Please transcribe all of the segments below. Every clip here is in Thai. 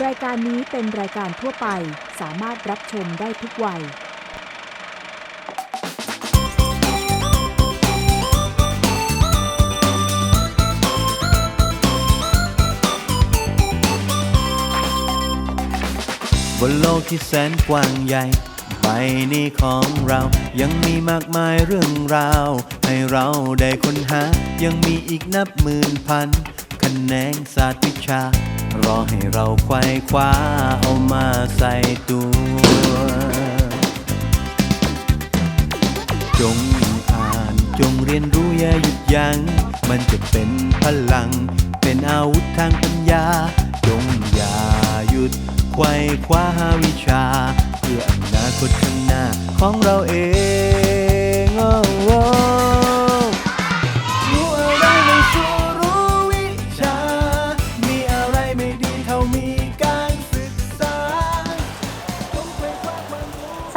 รายการนี้เป็นรายการทั่วไปสามารถรับชมได้ทุกวัย บนโลกที่แสนกว้างใหญ่ใบนี้ของเรายังมีมากมายเรื่องราว ให้เราได้ค้นหายังมีอีกนับหมื่นพันคะแนนศาสตร์วิชา รอให้เราไขว้คว้าเอามาใส่ตัว จงอ่านจงเรียนรู้อย่าหยุดยัง้งมันจะเป็นพลัง เป็นอาวุธทางปัญญา จงอย่าหยุดไขว้คว้าหาวิชา เพื่ออนาคตข้างหน้าของเราเอง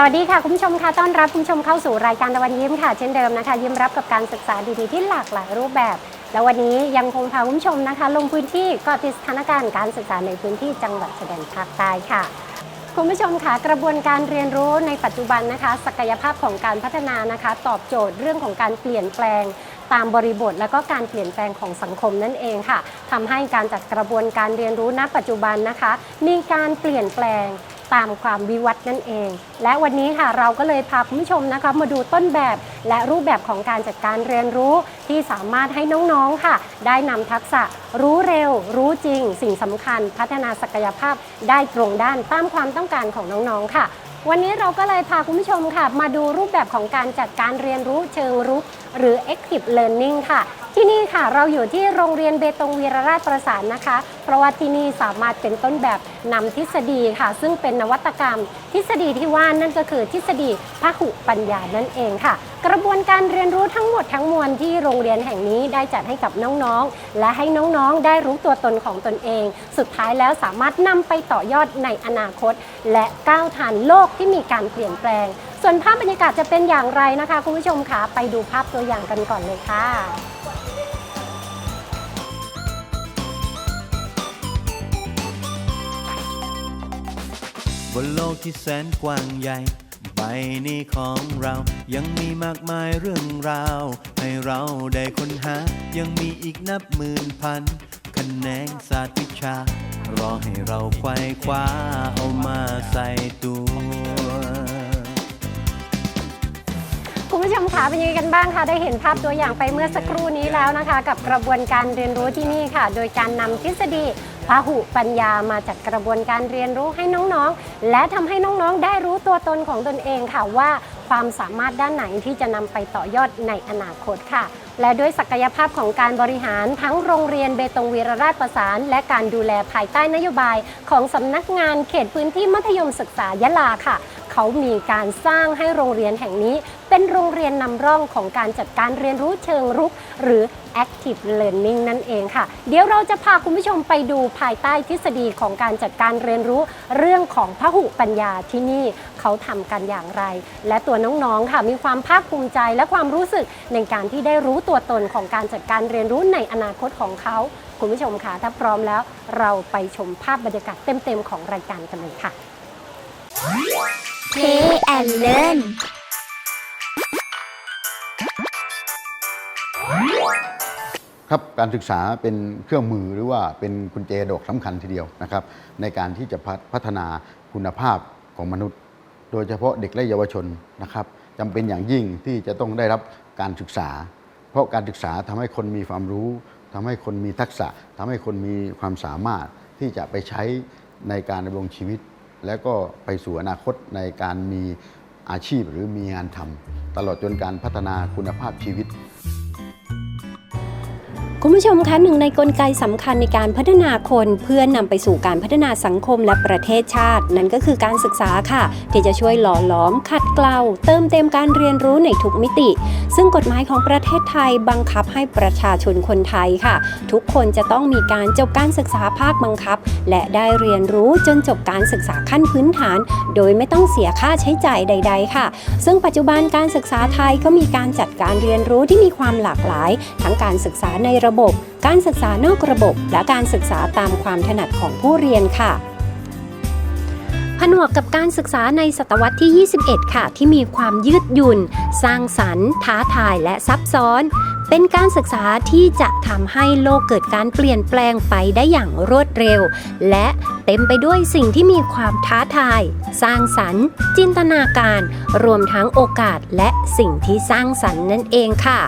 วัสดีค่ะ คุณผู้ชมค่ะต้อนรับคุณผู้ชมเข้าสู่รายการตะวันยิ้มค่ะ เช่นเดิมนะคะ ยิ้มรับกับการศึกษาดีๆที่หลากหลายรูปแบบ และวันนี้ยังคงพาคุณผู้ชมนะคะ ลงพื้นที่เกาะติดสถานการณ์การศึกษาในพื้นที่จังหวัดชายแดนภาคใต้ค่ะคุณผู้ชมค่ะกระบวนการเรียนรู้ในปัจจุบันนะคะ ศักยภาพของการพัฒนานะคะ ตอบโจทย์เรื่องของการเปลี่ยนแปลงตามบริบทและก็การเปลี่ยนแปลงของสังคมนั่นเองค่ะทำให้การจัดกระบวนการเรียนรู้ณปัจจุบันนะคะ มีการเปลี่ยนแปลง ตามความวิวัฒน์นั่นเอง และวันนี้ค่ะเราก็เลยพาคุณผู้ชมนะคะมาดูต้นแบบและรูปแบบของการจัดการเรียนรู้ที่สามารถให้น้องๆค่ะ ได้นำทักษะรู้เร็ว รู้จริง สิ่งสำคัญ พัฒนาศักยภาพได้ตรงด้านตามความต้องการของน้องๆค่ะวันนี้เราก็เลยพาคุณผู้ชมค่ะ มาดูรูปแบบของการจัดการเรียนรู้เชิงรุก หรือ active learning ค่ะ ที่นี่ค่ะเราอยู่ที่โรงเรียนเบตงวีรราชประสานนะคะ เพราะว่าที่นี่สามารถเป็นต้นแบบนำทฤษฎีค่ะ ซึ่งเป็นนวัตกรรม ทฤษฎีที่ว่านั่นก็คือทฤษฎีพหุปัญญานั่นเองค่ะ กระบวนการเรียนรู้ทั้งหมดทั้งมวลที่โรงเรียนแห่งนี้ได้จัดให้กับน้องๆ และให้น้องๆ ได้รู้ตัวตนของตนเอง สุดท้ายแล้วสามารถนำไปต่อยอดในอนาคต และก้าวทันโลกที่มีการเปลี่ยนแปลง ส่วนภาพบรรยากาศจะเป็นอย่างไรนะคะคุณผู้ชมคะไปดูภาพตัวอย่างกันก่อนเลยค่ะ บนโลกที่แสนกว้างใหญ่ ใบนี้ของเรายังมีมากมายเรื่องราว ให้เราได้ค้นหา ยังมีอีกนับหมื่นพันคะแนนศาสตร์วิชา รอให้เราไขว้คว้าเอามาใส่ตัวคุณผู้ชมคะเป็นยังไงกันบ้างคะได้เห็นภาพตัวอย่างไปเมื่อสักครู่นี้แล้วนะคะ กับกระบวนการเรียนรู้ที่นี่ค่ะ โดยการนำทฤษฎี พหุปัญญามาจัดกระบวนการเรียนรู้ให้น้องๆ และทำให้น้องๆ ได้รู้ตัวตนของตนเองค่ะว่าความสามารถด้านไหนที่จะนำไปต่อยอดในอนาคตค่ะ และด้วยศักยภาพของการบริหารทั้งโรงเรียนเบตงวีรราชประสาน และการดูแลภายใต้นโยบายของสำนักงานเขตพื้นที่มัธยมศึกษายะลาค่ะ เขามีการสร้างให้โรงเรียนแห่งนี้ เป็นโรงเรียนนำร่องของการจัดการเรียนรู้เชิงรุก หรือ active learning นั่นเองค่ะ เดี๋ยวเราจะพาคุณผู้ชมไปดูภายใต้ทฤษฎีของการจัดการเรียนรู้เรื่องของพหุปัญญาที่นี่เขาทำกันอย่างไร และตัวน้องๆค่ะมีความภาคภูมิใจและความรู้สึกในการที่ได้รู้ตัวตนของการจัดการเรียนรู้ในอนาคตของเขาคุณผู้ชมค่ะถ้าพร้อมแล้ว เราไปชมภาพบรรยากาศเต็มๆของรายการกันเลยค่ะ Play and learn ครับการศึกษาเป็นเครื่องมือหรือว่าเป็นกุญแจดอกสำคัญทีเดียวนะครับ ในการที่จะพัฒพัฒนาคุณภาพของมนุษย์ โดยเฉพาะเด็กและเยาวชนนะครับจำเป็นอย่างยิ่งที่จะต้องได้รับการศึกษา เพราะการศึกษาทำให้คนมีความรู้ทำให้คนมีทักษะทำให้คนมีความสามารถที่จะไปใช้ในการดำรงชีวิต และก็ไปสู่อนาคตในการมีอาชีพหรือมีงานทำตลอดจนการพัฒนาคุณภาพชีวิต คุณผู้ชมคะหนึ่งในกลไกสำคัญในการพัฒนาคนเพื่อนำไปสู่การพัฒนาสังคมและประเทศชาติ นั่นก็คือการศึกษาค่ะ ที่จะช่วยหล่อหลอม ขัดเกลาเติมเต็มการเรียนรู้ในทุกมิติ ซึ่งกฎหมายของประเทศไทยบังคับให้ประชาชนคนไทยค่ะ ทุกคนจะต้องมีการจบการศึกษาภาคบังคับ และได้เรียนรู้จนจบการศึกษาขั้นพื้นฐาน โดยไม่ต้องเสียค่าใช้จ่ายใด ๆ ค่ะ ซึ่งปัจจุบันการศึกษาไทยก็มีการจัดการเรียนรู้ที่มีความหลากหลาย ทั้งการศึกษาในระบบการศึกษานอกระบบ และการศึกษาตามความถนัดของผู้เรียนค่ะผนวกกับการศึกษาในศตวรรษที่ 21 ค่ะ ที่มีความยืดหยุ่น สร้างสรรค์ ท้าทายและซับซ้อน เป็นการศึกษาที่จะทำให้โลกเกิดการเปลี่ยนแปลงไปได้อย่างรวดเร็ว และเต็มไปด้วยสิ่งที่มีความท้าทาย สร้างสรรค์ จินตนาการ รวมทั้งโอกาสและสิ่งที่สร้างสรรค์นั่นเองค่ะ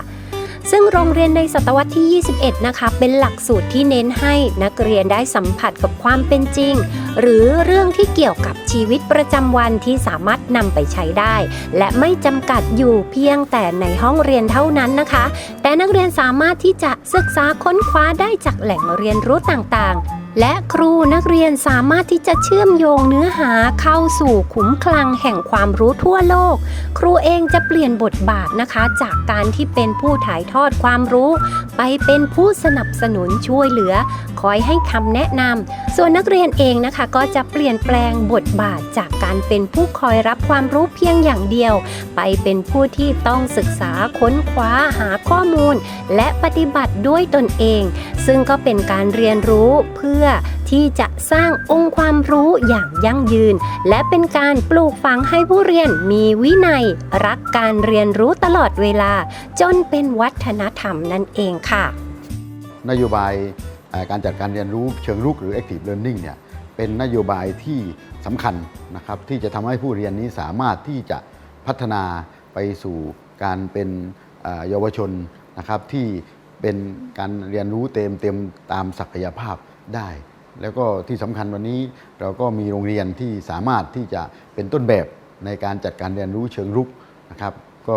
ซึ่งโรงเรียนในศตวรรษที่ 21 นะคะ เป็นหลักสูตรที่เน้นให้นักเรียนได้สัมผัสกับความเป็นจริง หรือเรื่องที่เกี่ยวกับชีวิตประจำวันที่สามารถนำไปใช้ได้ และไม่จำกัดอยู่เพียงแต่ในห้องเรียนเท่านั้นนะคะ แต่นักเรียนสามารถที่จะศึกษาค้นคว้าได้จากแหล่งเรียนรู้ต่างๆ และครูนักเรียนสามารถที่จะเชื่อมโยงเนื้อหาเข้าสู่ขุมคลังแห่งความรู้ทั่วโลก ครูเองจะเปลี่ยนบทบาทนะคะ จากการที่เป็นผู้ถ่ายทอดความรู้ ไปเป็นผู้สนับสนุนช่วยเหลือ คอยให้คำแนะนำส่วนนักเรียนเองนะคะ ก็จะเปลี่ยนแปลงบทบาทจากการเป็นผู้คอยรับความรู้เพียงอย่างเดียว ไปเป็นผู้ที่ต้องศึกษาค้นคว้าหาข้อมูล และปฏิบัติด้วยตนเอง ซึ่งก็เป็นการเรียนรู้เพื่อที่จะสร้างองค์ความรู้อย่างยั่งยืน และเป็นการปลูกฝังให้ผู้เรียนมีวินัย รักการเรียนรู้ตลอดเวลา จนเป็นวัฒนธรรมนั่นเองค่ะ นโยบายการจัดการเรียนรู้เชิงรุกหรือ active learning เนี่ยเป็นนโยบายที่สำคัญนะครับที่จะทำให้ผู้เรียนนี้สามารถที่จะพัฒนาไปสู่การเป็นเยาวชนนะครับที่เป็นการเรียนรู้เต็มเต็มตามศักยภาพ ได้ แล้วก็ที่สำคัญวันนี้เราก็มีโรงเรียนที่สามารถที่จะเป็นต้นแบบในการจัดการเรียนรู้เชิงรุกนะครับ ก็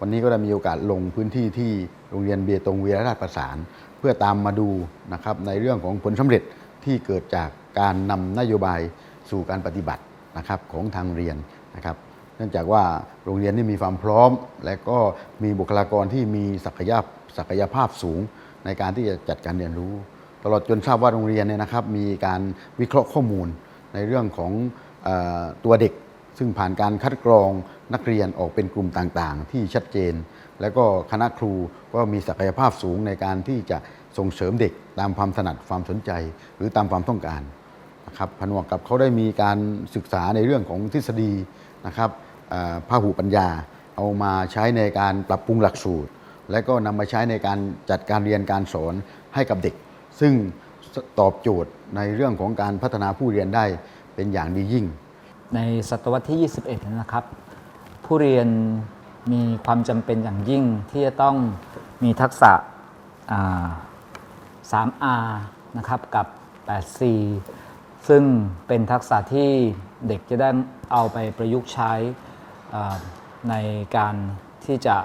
วันนี้ก็ได้มีโอกาสลงพื้นที่ที่โรงเรียนเบียตงวีรราชประสาน เพื่อตามมาดูนะครับในเรื่องของผลสำเร็จที่เกิดจากการนำนโยบายสู่การปฏิบัตินะครับของทางเรียนนะครับเนื่องจากว่าโรงเรียนนี่มีความพร้อม และก็มีบุคลากรที่มีศักยภาพศักยภาพสูงในการที่จะจัดการเรียนรู้ ตลอดจนทราบว่าโรงเรียนเนี่ยนะครับมีการวิเคราะห์ข้อมูลในเรื่องของอตัวเด็ก ซึ่งผ่านการคัดกรองนักเรียนออกเป็นกลุ่มต่างๆ ที่ชัดเจน แล้วก็คณะครูก็มีศักยภาพสูงในการที่จะส่งเสริมเด็กตามความถนัดความสนใจ หรือตามความต้องการนะครับผนวกกับเขาได้มีการศึกษาในเรื่องของทฤษฎีนะครับเอ่อพหุปัญญา เอามาใช้ในการปรับปรุงหลักสูตร และก็นำมาใช้ในการจัดการเรียนการสอนให้กับเด็ก ซึ่งตอบโจทย์ในเรื่องของการพัฒนาผู้เรียนได้เป็นอย่างดียิ่ง ในศตวรรษที่ 21 นะครับ ผู้เรียนมีความจำเป็นอย่างยิ่งที่จะต้องมีทักษะ 3R นะครับกับ 8C ซึ่งเป็นทักษะที่เด็กจะได้เอาไปประยุกต์ใช้ในการที่จะ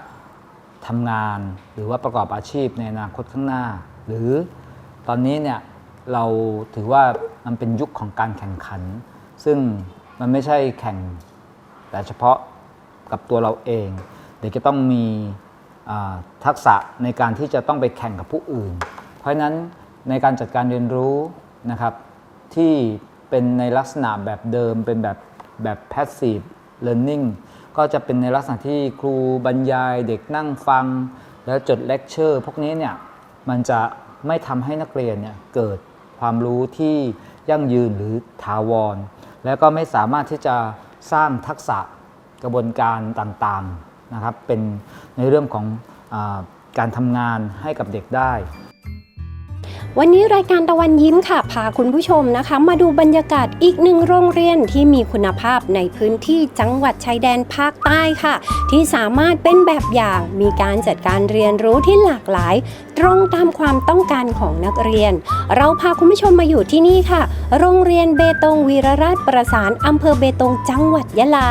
ทำงานหรือว่าประกอบอาชีพในอนาคตข้างหน้า หรือ ตอนนี้เนี่ยเราถือว่ามันเป็นยุคของการแข่งขัน ซึ่งมันไม่ใช่แข่งแต่เฉพาะกับตัวเราเอง เด็กจะต้องมีทักษะในการที่จะต้องไปแข่งกับผู้อื่น เพราะฉะนั้นในการจัดการเรียนรู้นะครับที่เป็นในลักษณะแบบเดิมเป็นแบบแบบ passive learning ก็จะเป็นในลักษณะที่ครูบรรยายเด็กนั่งฟัง แล้วจดเลคเชอร์พวกนี้เนี่ยมันจะ ไม่ทำให้นักเรียนเนี่ยเกิดความรู้ที่ยั่งยืนหรือถาวร แล้วก็ไม่สามารถที่จะสร้างทักษะกระบวนการต่างๆนะครับ เป็นในเรื่องของอการทำงานให้กับเด็กได้ วันนี้รายการตะวันยิ้มค่ะ พาคุณผู้ชมนะคะ มาดูบรรยากาศอีกหนึ่งโรงเรียนที่มีคุณภาพในพื้นที่จังหวัดชายแดนภาคใต้ค่ะ ที่สามารถเป็นแบบอย่างมีการจัดการเรียนรู้ที่หลากหลาย ตรงตามความต้องการของนักเรียน เราพาคุณผู้ชมมาอยู่ที่นี่ค่ะ โรงเรียนเบตงวีรราชประสานอำเภอเบตงจังหวัดยะลา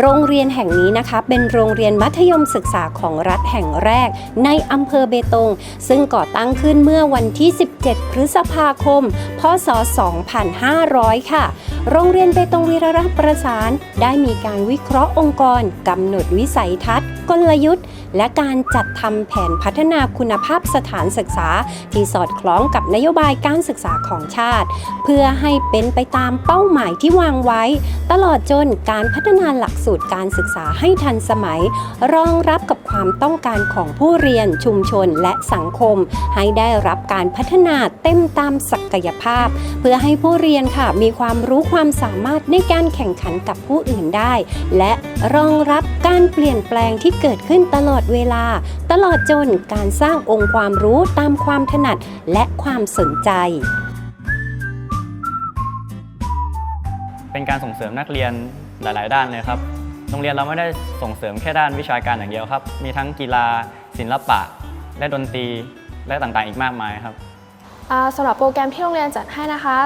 โรงเรียนแห่งนี้นะคะ เป็นโรงเรียนมัธยมศึกษาของรัฐแห่งแรก ในอำเภอเบตงซึ่งก่อตั้งขึ้นเมื่อวันที่ 17พฤษภาคม พศ 2500 ค่ะ โรงเรียนเบตงวีรรัตน์ประสาน ได้มีการวิเคราะห์องค์กรกำหนดวิสัยทัศน์ กลยุทธ์ และการจัดทำแผนพัฒนาคุณภาพสถานศึกษา ที่สอดคล้องกับนโยบายการศึกษาของชาติ เพื่อให้เป็นไปตามเป้าหมายที่วางไว้ ตลอดจนการพัฒนาหลักสูตรการศึกษาให้ทันสมัย รองรับกับความต้องการของผู้เรียนชุมชนและสังคม ให้ได้รับการพัฒนาเต็มตามศักยภาพ เพื่อให้ผู้เรียนค่ะมีความรู้ความสามารถในการแข่งขันกับผู้อื่นได้ และรองรับการเปลี่ยนแปลงที่เกิดขึ้นตลอดเวลา ตลอดจนการสร้างองค์ความรู้ตามความถนัดและความสนใจ เป็นการส่งเสริมนักเรียนหลาย ๆ ด้านเลยครับ โรงเรียนเราไม่ได้ส่งเสริมแค่ด้านวิชาการอย่างเดียวครับ มีทั้งกีฬา ศิลปะ และดนตรี และต่าง ๆ อีกมากมายครับอ่าสำหรับโปรแกรมที่โรงเรียนจัดให้นะคะ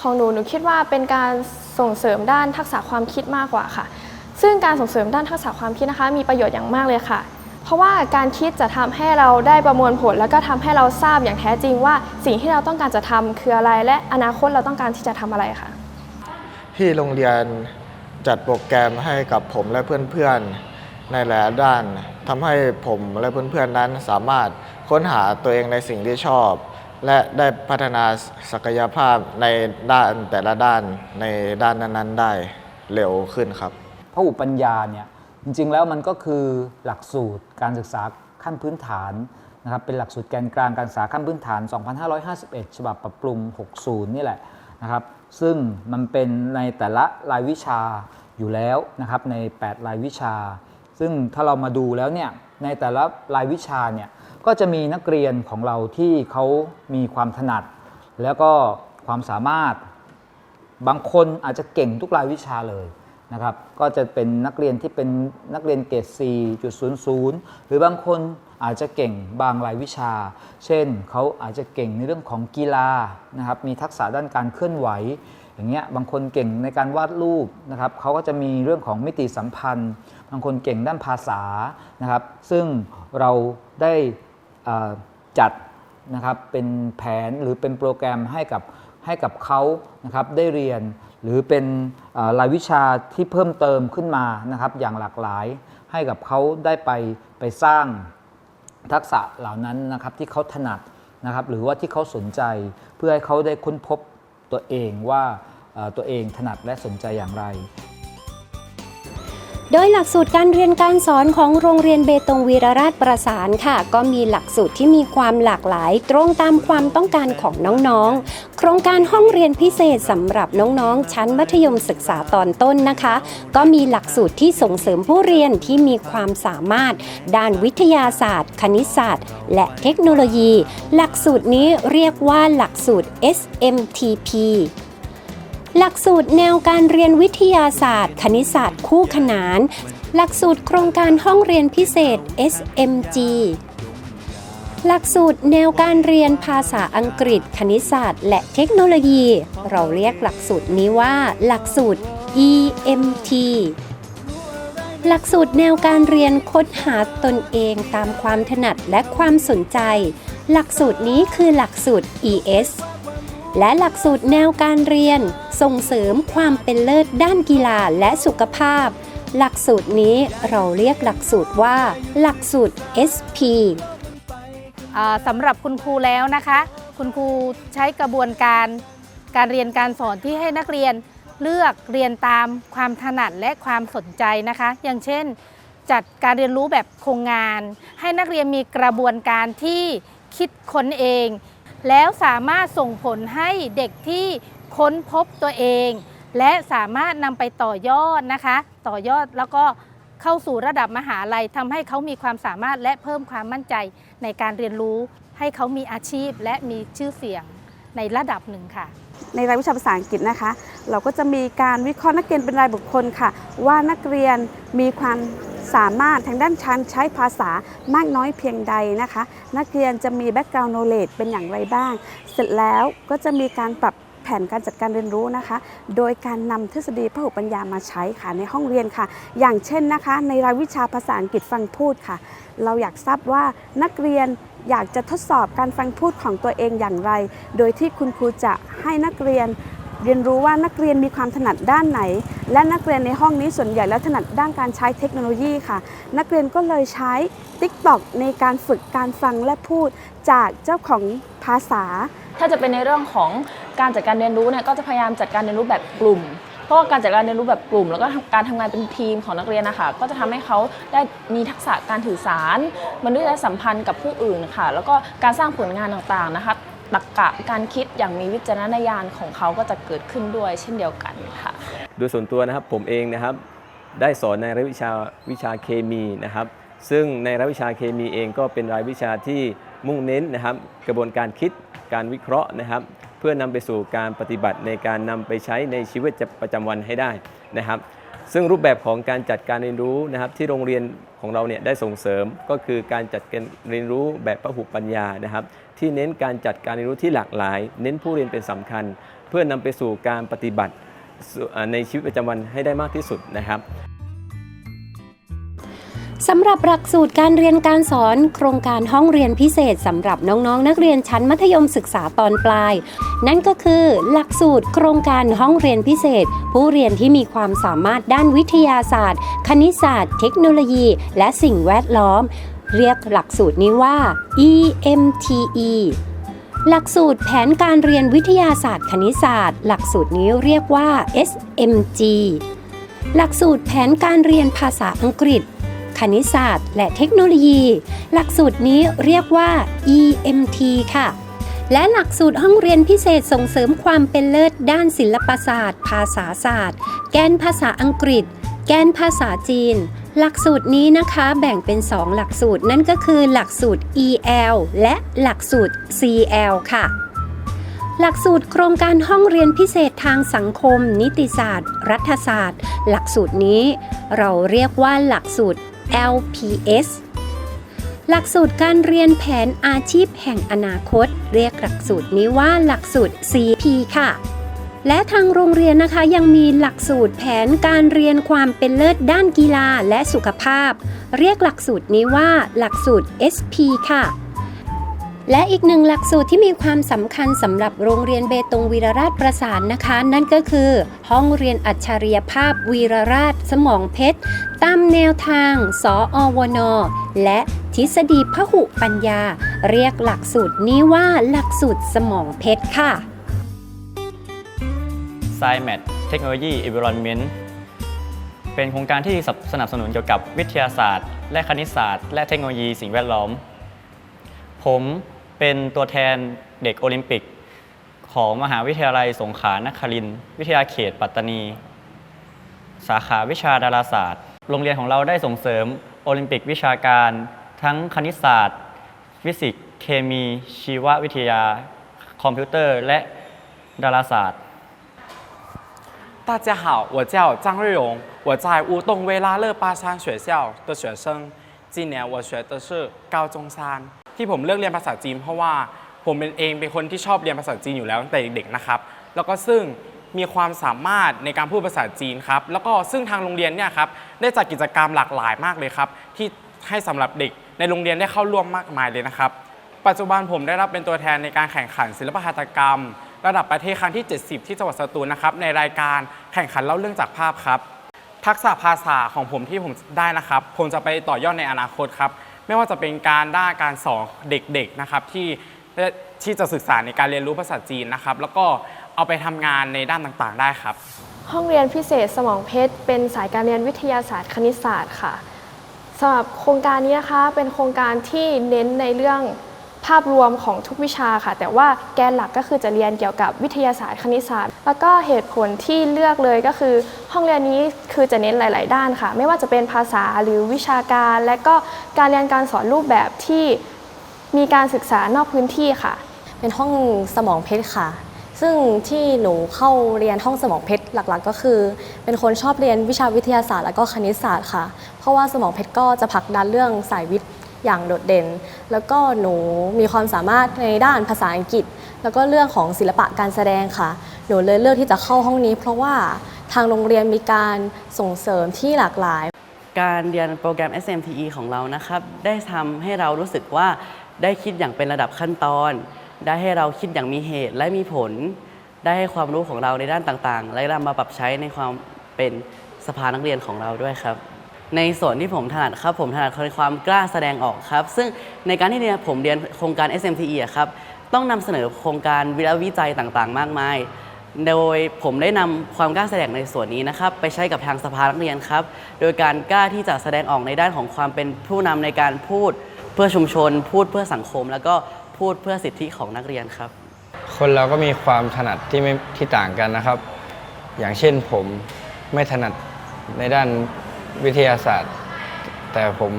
ของหนูหนูคิดว่าเป็นการส่งเสริมด้านทักษะความคิดมากกว่าค่ะ ซึ่งการส่งเสริมด้านทักษะความคิดนะคะ มีประโยชน์อย่างมากเลยค่ะ เพราะว่าการคิดจะทำให้เราได้ประมวลผล แล้วก็ทำให้เราทราบอย่างแท้จริงว่าสิ่งที่เราต้องการจะทำคืออะไร และอนาคตเราต้องการที่จะทำอะไรค่ะ ที่โรงเรียนจัดโปรแกรมให้กับผมและเพื่อนๆในหลายด้านทำให้ผมและเพื่อนๆนั้นสามารถค้นหาตัวเองในสิ่งที่ชอบ และได้พัฒนาศักยภาพในด้านแต่ละด้านในด้านนั้นๆ ได้เร็วขึ้นครับพหุปัญญาเนี่ย จริงๆ แล้วมันก็คือหลักสูตรการศึกษาขั้นพื้นฐานนะครับเป็นหลักสูตรแกนกลางการศึกษาขั้นพื้นฐาน 2551 ฉบับปรับปรุง 60 นี่แหละนะครับซึ่งมันเป็นในแต่ละรายวิชาอยู่แล้วนะครับใน 8 รายวิชา ซึ่งถ้าเรามาดูแล้วเนี่ยในแต่ละรายวิชาเนี่ยก็จะมีนักเรียนของเราที่เขามีความถนัด แล้วก็ความสามารถบางคนอาจจะเก่งทุกรายวิชาเลย นะครับก็จะเป็นนักเรียนที่เป็นนักเรียนเกรด 4.00 หรือบางคนอาจจะเก่งบางรายวิชา เช่นเขาอาจจะเก่งในเรื่องของกีฬานะครับมีทักษะด้านการเคลื่อนไหว อย่างเงี้ยบางคนเก่งในการวาดรูปนะครับเขาก็จะมีเรื่องของมิติสัมพันธ์ บางคนเก่งด้านภาษานะครับ ซึ่งเราได้จัดนะครับเป็นแผนหรือเป็นโปรแกรมให้กับให้กับเขานะครับได้เรียน หรือเป็นรายวิชาที่เพิ่มเติมขึ้นมานะครับ อย่างหลากหลายให้กับเขาได้ไปไปสร้างทักษะเหล่านั้นนะครับที่เขาถนัดนะครับหรือว่าที่เขาสนใจเพื่อให้เขาได้ค้นพบตัวเองว่าตัวเองถนัดและสนใจอย่างไร โดยหลักสูตรการเรียนการสอนของโรงเรียนเบตงวีรราชประสานค่ะ ก็มีหลักสูตรที่มีความหลากหลาย ตรงตามความต้องการของน้องๆ โครงการห้องเรียนพิเศษสำหรับน้องๆ ชั้นมัธยมศึกษาตอนต้นนะคะ ก็มีหลักสูตรที่ส่งเสริมผู้เรียนที่มีความสามารถ ด้านวิทยาศาสตร์ คณิตศาสตร์ และเทคโนโลยี หลักสูตรนี้เรียกว่าหลักสูตร SMTP หลักสูตรแนวการเรียนวิทยาศาสตร์ คณิตศาสตร์คู่ขนาน หลักสูตรโครงการห้องเรียนพิเศษ SMG หลักสูตรแนวการเรียนภาษาอังกฤษ คณิตศาสตร์ และเทคโนโลยี เราเรียกหลักสูตรนี้ว่า หลักสูตร EMT หลักสูตรแนวการเรียนค้นหาตนเองตามความถนัดและความสนใจ หลักสูตรนี้คือหลักสูตร ES และหลักสูตรแนวการเรียน ส่งเสริมความเป็นเลิศด้านกีฬาและสุขภาพ หลักสูตรนี้เราเรียกหลักสูตรว่า หลักสูตร SP สำหรับคุณครูแล้วนะคะ คุณครูใช้กระบวนการการเรียนการสอนที่ให้นักเรียนเลือกเรียนตามความถนัดและความสนใจนะคะ อย่างเช่น จัดการเรียนรู้แบบโครงงาน ให้นักเรียนมีกระบวนการที่คิดค้นเอง แล้วสามารถส่งผลให้เด็กที่ค้นพบตัวเอง และสามารถนำไปต่อยอดนะคะ ต่อยอดแล้วก็เข้าสู่ระดับมหาลัยทำให้เขามีความสามารถและเพิ่มความมั่นใจในการเรียนรู้ ให้เขามีอาชีพและมีชื่อเสียงในระดับหนึ่งค่ะ ในรายวิชาภาษาอังกฤษนะคะ เราก็จะมีการวิเคราะห์นักเรียนเป็นรายบุคคลค่ะ ว่านักเรียนมีความ สามารถทางด้านชั้นใช้ภาษามากน้อยเพียงใดนะคะ นักเรียนจะมีแบ็กกราวน์โนเลจเป็นอย่างไรบ้าง เสร็จแล้วก็จะมีการปรับแผนการจัดการเรียนรู้นะคะ โดยการนำทฤษฎีพหุปัญญามาใช้ค่ะในห้องเรียนค่ะ อย่างเช่นนะคะ ในรายวิชาภาษาอังกฤษฟังพูดค่ะ เราอยากทราบว่านักเรียนอยากจะทดสอบการฟังพูดของตัวเองอย่างไร โดยที่คุณครูจะให้นักเรียน เรียนรู้ว่านักเรียนมีความถนัดด้านไหน และนักเรียนในห้องนี้ส่วนใหญ่แล้วถนัดด้านการใช้เทคโนโลยีค่ะ นักเรียนก็เลยใช้ TikTok ในการฝึกการฟังและพูดจากเจ้าของภาษา ถ้าจะเป็นในเรื่องของการจัดการเรียนรู้เนี่ยก็จะพยายามจัดการเรียนรู้แบบกลุ่มเพราะการจัดการเรียนรู้แบบกลุ่ม แล้วก็การทำงานเป็นทีมของนักเรียนนะคะก็จะทำให้เขาได้มีทักษะการสื่อสารมนุษยสัมพันธ์กับผู้อื่นค่ะ แล้วก็การสร้างผลงานต่างๆนะคะ ตรรกะ การคิดอย่างมีวิจารณญาณของเขาก็จะเกิดขึ้นด้วยเช่นเดียวกันค่ะ โดยส่วนตัวนะครับผมเองนะครับได้สอนในรายวิชาวิชาเคมีนะครับ ซึ่งในรายวิชาเคมีเองก็เป็นรายวิชาที่มุ่งเน้นนะครับ กระบวนการคิดการวิเคราะห์นะครับ เพื่อนำไปสู่การปฏิบัติในการนำไปใช้ในชีวิตประจำวันให้ได้นะครับ ซึ่งรูปแบบของการจัดการเรียนรู้นะครับที่โรงเรียนของเราเนี่ยได้ส่งเสริมก็คือการจัดการเรียนรู้แบบพหุปัญญานะครับ ที่เน้นการจัดการเรียนรู้ที่หลากหลาย เน้นผู้เรียนเป็นสำคัญ เพื่อนำไปสู่การปฏิบัติในชีวิตประจำวันให้ได้มากที่สุดนะครับ สำหรับหลักสูตรการเรียนการสอนโครงการห้องเรียนพิเศษสำหรับน้องๆนักเรียนชั้นมัธยมศึกษาตอนปลาย นั่นก็คือหลักสูตรโครงการห้องเรียนพิเศษ ผู้เรียนที่มีความสามารถด้านวิทยาศาสตร์ คณิตศาสตร์ เทคโนโลยี และสิ่งแวดล้อม เรียกหลักสูตรนี้ว่า EMTE หลักสูตรแผนการเรียนวิทยาศาสตร์คณิตศาสตร์ หลักสูตรนี้เรียกว่า SMG หลักสูตรแผนการเรียนภาษาอังกฤษ คณิตศาสตร์ และเทคโนโลยี หลักสูตรนี้เรียกว่า EMT ค่ะ และหลักสูตรห้องเรียนพิเศษส่งเสริมความเป็นเลิศด้านศิลปศาสตร์ ภาษาศาสตร์ แกนภาษาอังกฤษ แกนภาษาจีน หลักสูตรนี้นะคะแบ่งเป็น 2 หลักสูตรนั่นก็คือหลักสูตร EL และหลักสูตร CL ค่ะหลักสูตรโครงการห้องเรียนพิเศษทางสังคม นิติศาสตร์ รัฐศาสตร์ หลักสูตรนี้ เราเรียกว่าหลักสูตร LPS หลักสูตรการเรียนแผนอาชีพแห่งอนาคต เรียกหลักสูตรนี้ว่าหลักสูตร CP ค่ะ และทางโรงเรียนนะคะยังมีหลักสูตรแผนการเรียนความเป็นเลิศด้านกีฬาและสุขภาพ เรียกหลักสูตรนี้ว่าหลักสูตร SP ค่ะ และอีกหนึ่งหลักสูตรที่มีความสำคัญสำหรับโรงเรียนเบตงวีรราชประสานนะคะ นั่นก็คือ ห้องเรียนอัจฉริยภาพวีรราชสมองเพชร ตามแนวทาง สออวนและทฤษฎีพหุปัญญา เรียกหลักสูตรนี้ว่าหลักสูตรสมองเพชรค่ะ s c i m a t Technology Environment เป็นโครงการที่สนับสนุนเกี่ยวกับวิทยาศาสตร์ และคณิตศาสตร์ และเทคโนโลยีสิ่งแวดล้อม ผม เป็นตัวแทนเด็กโอลิมปิก ของมหาวิทยาลัยสงขลานครินทร์วิทยาเขตปัตตานี สาขาวิชาดาราศาสตร์ โรงเรียนของเราได้ส่งเสริมโอลิมปิกวิชาการ ทั้งคณิตศาสตร์ ฟิสิกส์ เคมี ชีววิทยา คอมพิวเตอร์ และดาราศาสตร์ 大家好，我叫张瑞荣，我在乌洞威拉勒巴山学校的学生。今年我学的是高中三。 ที่ผมเลือกเรียนภาษาจีน เพราะว่าผมเป็นเองเป็นคนที่ชอบเรียนภาษาจีนอยู่แล้วตั้งแต่เด็กๆนะครับ แล้วก็ซึ่งมีความสามารถในการพูดภาษาจีนครับ แล้วก็ซึ่งทางโรงเรียนเนี่ยครับได้จัดกิจกรรมหลากหลายมากเลยครับ ที่ให้สำหรับเด็กในโรงเรียนได้เข้าร่วมมากมายเลยนะครับ ปัจจุบันผมได้รับเป็นตัวแทนในการแข่งขันศิลปหัตถกรรม ระดับประเทศครั้งที่ 70 ที่จังหวัดสตูลนะครับในรายการแข่งขันเล่าเรื่องจากภาพครับ ทักษะภาษาของผมที่ผมได้นะครับผมจะไปต่อยอดในอนาคตครับ ไม่ว่าจะเป็นการด้านการสอนเด็กๆนะครับที่ที่จะศึกษาในการเรียนรู้ภาษาจีนนะครับ แล้วก็เอาไปทำงานในด้านต่างๆ ได้ครับ ห้องเรียนพิเศษสมองเพชร เป็นสายการเรียนวิทยาศาสตร์คณิตศาสตร์ค่ะสำหรับโครงการนี้นะคะเป็นโครงการที่เน้นในเรื่อง ภาพรวมของทุกวิชาค่ะ แต่ว่าแกนหลักก็คือจะเรียนเกี่ยวกับวิทยาศาสตร์คณิตศาสตร์ แล้วก็เหตุผลที่เลือกเลยก็คือ ห้องเรียนนี้คือจะเน้นหลาย ๆ ด้านค่ะ ไม่ว่าจะเป็นภาษาหรือวิชาการ และก็การเรียนการสอนรูปแบบที่มีการศึกษานอกพื้นที่ค่ะ เป็นห้องสมองเพชรค่ะ ซึ่งที่หนูเข้าเรียนห้องสมองเพชรหลัก ๆ ก็คือ เป็นคนชอบเรียนวิชาวิทยาศาสตร์ แล้วก็คณิตศาสตร์ค่ะ เพราะว่าสมองเพชรก็จะผลักดันเรื่องสายวิทย์ อย่างโดดเด่น แล้วก็หนูมีความสามารถในด้านภาษาอังกฤษ แล้วก็เรื่องของศิลปะการแสดงค่ะ หนูเลยเลือกที่จะเข้าห้องนี้ เพราะว่าทางโรงเรียนมีการส่งเสริมที่หลากหลาย การเรียนโปรแกรม SMTE ของเรานะครับ ได้ทำให้เรารู้สึกว่าได้คิดอย่างเป็นระดับขั้นตอน ได้ให้เราคิดอย่างมีเหตุและมีผล ได้ให้ความรู้ของเราในด้านต่างๆ และนำมาปรับใช้ในความเป็นสภานักเรียนของเราด้วยครับ ในส่วนที่ผมถนัดครับ ผมถนัดในความกล้าแสดงออกครับ ซึ่งในการที่เรียนผมเรียนโครงการ SMTE อะครับต้องนำเสนอโครงการวิวิจัยต่างๆ มากมาย โดยผมได้นำความกล้าแสดงในส่วนนี้นะครับ ไปใช้กับทางสภานักเรียนครับ โดยการกล้าที่จะแสดงออกในด้านของความเป็นผู้นำในการพูดเพื่อชุมชน พูดเพื่อสังคม แล้วก็พูดเพื่อสิทธิของนักเรียนครับ คนเราก็มีความถนัดที่ไม่ที่ต่างกันนะครับ อย่างเช่นผมไม่ถนัดในด้าน วิทยาศาสตร์ แต่ผม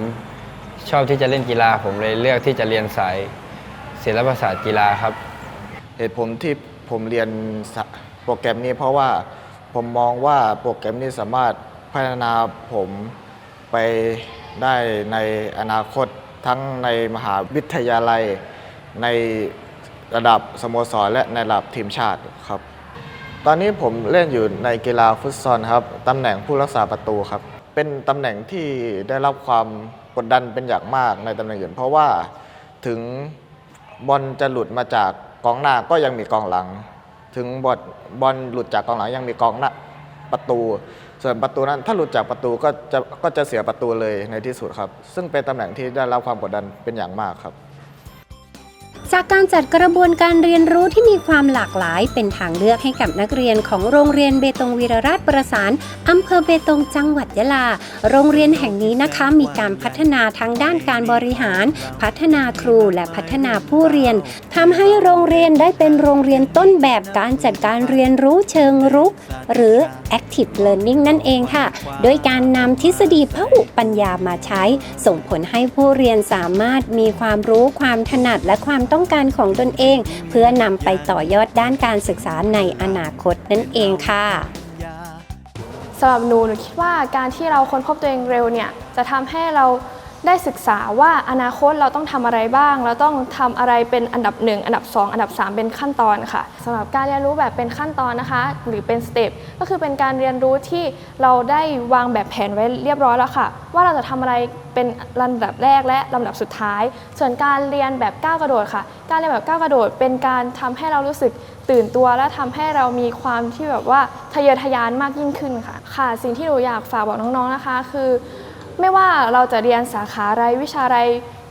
ชอบที่จะเล่นกีฬา ผมเลยเลือกที่จะเรียนสายศิลปศาสตร์กีฬาครับ เหตุผลที่ผมเรียนโปรแกรมนี้เพราะว่าผมมองว่าโปรแกรมนี้สามารถพัฒนาผมไปได้ในอนาคตทั้งในมหาวิทยาลัย ในระดับสโมสรและในระดับทีมชาติครับ ตอนนี้ผมเล่นอยู่ในกีฬาฟุตซอลครับ ตำแหน่งผู้รักษาประตูครับ เป็นตำแหน่งที่ได้รับความกดดันเป็นอย่างมากในตำแหน่งอื่น เพราะว่าถึงบอลจะหลุดมาจากกองหน้าก็ยังมีกองหลัง ถึงบอลบอลหลุดจากกองหลังยังมีกองหน้าประตู ส่วนประตูนั้นถ้าหลุดจากประตูก็จะก็จะเสียประตูเลยในที่สุดครับ ซึ่งเป็นตำแหน่งที่ได้รับความกดดันเป็นอย่างมากครับ จากการจัดกระบวนการเรียนรู้ที่มีความหลากหลาย เป็นทางเลือกให้กับนักเรียนของโรงเรียนเบตงวีรราชประสานอำเภอเบตงจังหวัดยะลา โรงเรียนแห่งนี้นะคะมีการพัฒนาทั้งด้านการบริหาร พัฒนาครูและพัฒนาผู้เรียนทำให้โรงเรียนได้เป็นโรงเรียนต้นแบบการจัดการเรียนรู้เชิงรุก หรือ active learning นั่นเองค่ะ โดยการนำทฤษฎีพหุปัญญามาใช้ ส่งผลให้ผู้เรียนสามารถมีความรู้ความถนัดและความต้ององการของตนเอง เพื่อนำไปต่อยอดด้านการศึกษาในอนาคตนั่นเองค่ะสำหรับหนูหนูคิดว่าการที่เราค้นพบตัวเองเร็วเนี่ยจะทำให้เรา ได้ศึกษาว่าอนาคตเราต้องทำอะไรบ้าง เราต้องทำอะไรเป็นอันดับ 1 อันดับ 2 อันดับ 3 เป็นขั้นตอนค่ะสำหรับการเรียนรู้แบบเป็นขั้นตอนนะคะ หรือเป็นสเต็ปก็คือเป็นการเรียนรู้ที่เราได้วางแบบแผนไว้เรียบร้อยแล้วค่ะ ว่าเราจะทำอะไรเป็นลำดับแรกและลำดับสุดท้าย ส่วนการเรียนแบบก้าวกระโดดค่ะ การเรียนแบบก้าวกระโดด เป็นการทำให้เรารู้สึกตื่นตัวและทำให้เรามีความที่แบบว่าทะเยอทะยานมากยิ่งขึ้นค่ะ ค่ะ สิ่งที่หนูอยากฝากบอกน้องๆนะคะ คือ ไม่ว่าเราจะเรียนสาขาอะไรวิชาอะไร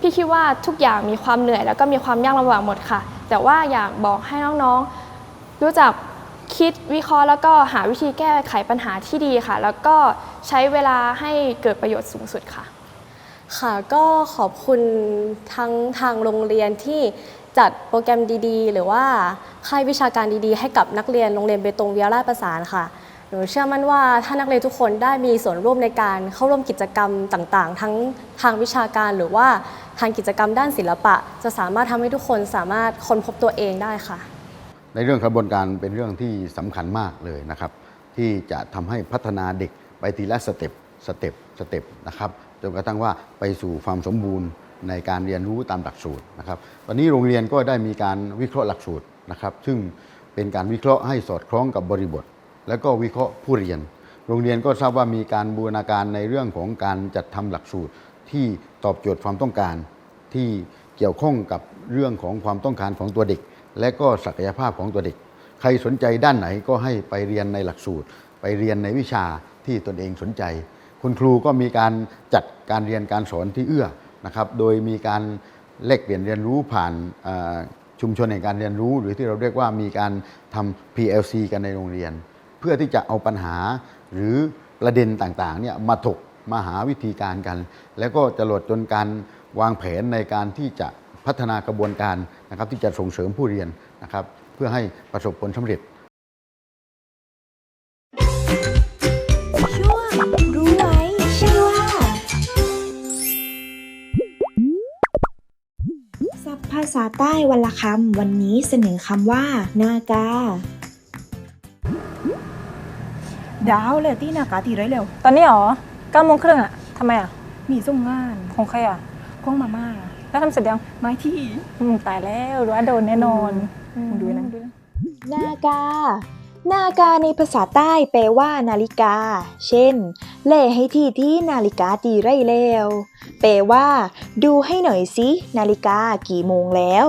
พี่คิดว่าทุกอย่างมีความเหนื่อย แล้วก็มีความยากลำบากหมดค่ะ แต่ว่าอยากบอกให้น้องๆ รู้จักคิดวิเคราะห์แล้วก็หาวิธีแก้ไขปัญหาที่ดีค่ะ แล้วก็ใช้เวลาให้เกิดประโยชน์สูงสุดค่ะ ค่ะก็ขอบคุณทั้งทางโรงเรียนที่จัดโปรแกรมดีๆ หรือว่าค่ายวิชาการดีๆ ให้กับนักเรียนโรงเรียนเบตงวิทยาราชประสานค่ะ หนูเชื่อมั่นว่าถ้านักเรียนทุกคนได้มีส่วนร่วมในการเข้าร่วมกิจกรรมต่างๆ ทั้งทางวิชาการหรือว่าทางกิจกรรมด้านศิลปะ จะสามารถทำให้ทุกคนสามารถค้นพบตัวเองได้ค่ะ ในเรื่องกระบวนการเป็นเรื่องที่สำคัญมากเลยนะครับ ที่จะทำให้พัฒนาเด็กไปทีละสเต็ปสเต็ปสเต็ปนะครับจนกระทั่งว่าไปสู่ความสมบูรณ์ในการเรียนรู้ตามหลักสูตรนะครับตอนนี้โรงเรียนก็ได้มีการวิเคราะห์หลักสูตรนะครับ ซึ่งเป็นการวิเคราะห์ให้สอดคล้องกับบริบท แล้วก็วิเคราะห์ผู้เรียน โรงเรียนก็ทราบว่ามีการบูรณาการในเรื่องของการจัดทำหลักสูตรที่ตอบโจทย์ความต้องการ ที่เกี่ยวข้องกับเรื่องของความต้องการของตัวเด็ก และก็ศักยภาพของตัวเด็ก ใครสนใจด้านไหนก็ให้ไปเรียนในหลักสูตร ไปเรียนในวิชาที่ตนเองสนใจ คุณครูก็มีการจัดการเรียนการสอนที่เอื้อนะครับ โดยมีการแลกเปลี่ยนเรียนรู้ผ่านชุมชนแห่งการเรียนรู้ หรือที่เราเรียกว่ามีการทำ PLC กันในโรงเรียน พื่อที่จะเอาปัญหาหรือประเด็นต่างๆเนี่ยมาถกมาหาวิธีการกัน แล้วก็จะหลดจนการวางแผนในการที่จะพัฒนากระบวนการนะครับที่จะส่งเสริมผู้เรียนนะครับเพื่อให้ประสบผลสำเร็จช่วงรู้ไหมใช่ว่าศัพท์ภาษาใต้วันละคำวันนี้เสนอคำว่า นากา ดาวเลยที่นากาตีไรเร็ว ตอนนี้เหรอเก้าโมงครึ่งอะทำไมอะมีส่งงานของใครอะของมาม่าแล้วทำเสร็จยังไม่ที่อืมตายแล้วรู้ว่าโดนแน่นอนอืมดูนะดูนะนากา นากาในภาษาใต้แปลว่านาฬิกา เช่น เล่ให้ที่ที่นาฬิกาตีไรแล้ว แปลว่า ดูให้หน่อยสิ นาฬิกากี่โมงแล้ว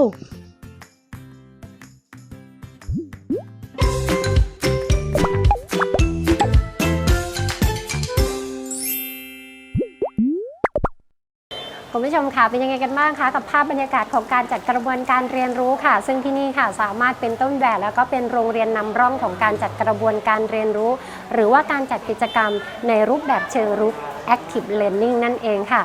ผู้ชมค่ะเป็นยังไงกันบ้างคะกับภาพบรรยากาศของการจัดกระบวนการเรียนรู้ค่ะ ซึ่งที่นี่ค่ะสามารถเป็นต้นแบบแล้วก็เป็นโรงเรียนนำร่องของการจัดกระบวนการเรียนรู้ หรือว่าการจัดกิจกรรมในรูปแบบเชิงรุก active learning นั่นเองค่ะ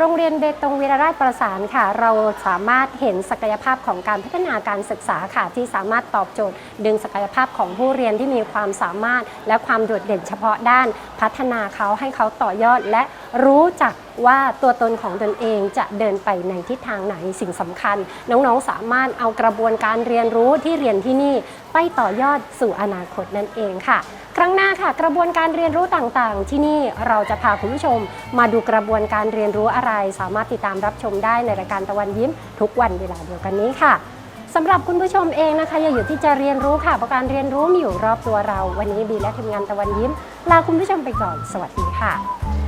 โรงเรียนเบตงวีรราชประสานค่ะ เราสามารถเห็นศักยภาพของการพัฒนาการศึกษาค่ะ ที่สามารถตอบโจทย์ ดึงศักยภาพของผู้เรียนที่มีความสามารถ และความโดดเด่นเฉพาะด้านพัฒนาเขาให้เขาต่อยอดและรู้จักว่าตัวตนของตนเองจะเดินไปในทิศทางไหนสิ่งสำคัญ น้องๆสามารถเอากระบวนการเรียนรู้ที่เรียนที่นี่ ไปต่อยอดสู่อนาคตนั่นเองค่ะ ครั้งหน้าค่ะ กระบวนการเรียนรู้ต่างๆ ที่นี่เราจะพาคุณผู้ชม มาดูกระบวนการเรียนรู้อะไร สามารถติดตามรับชมได้ในรายการตะวันยิ้ม ทุกวันเวลาเดียวกันนี้ค่ะสำหรับคุณผู้ชมเองนะคะ อย่าอยู่ที่จะเรียนรู้ค่ะเพราะการเรียนรู้มีอยู่รอบตัวเรา วันนี้บีและทีมงานตะวันยิ้มลาคุณผู้ชมไปก่อน สวัสดีค่ะ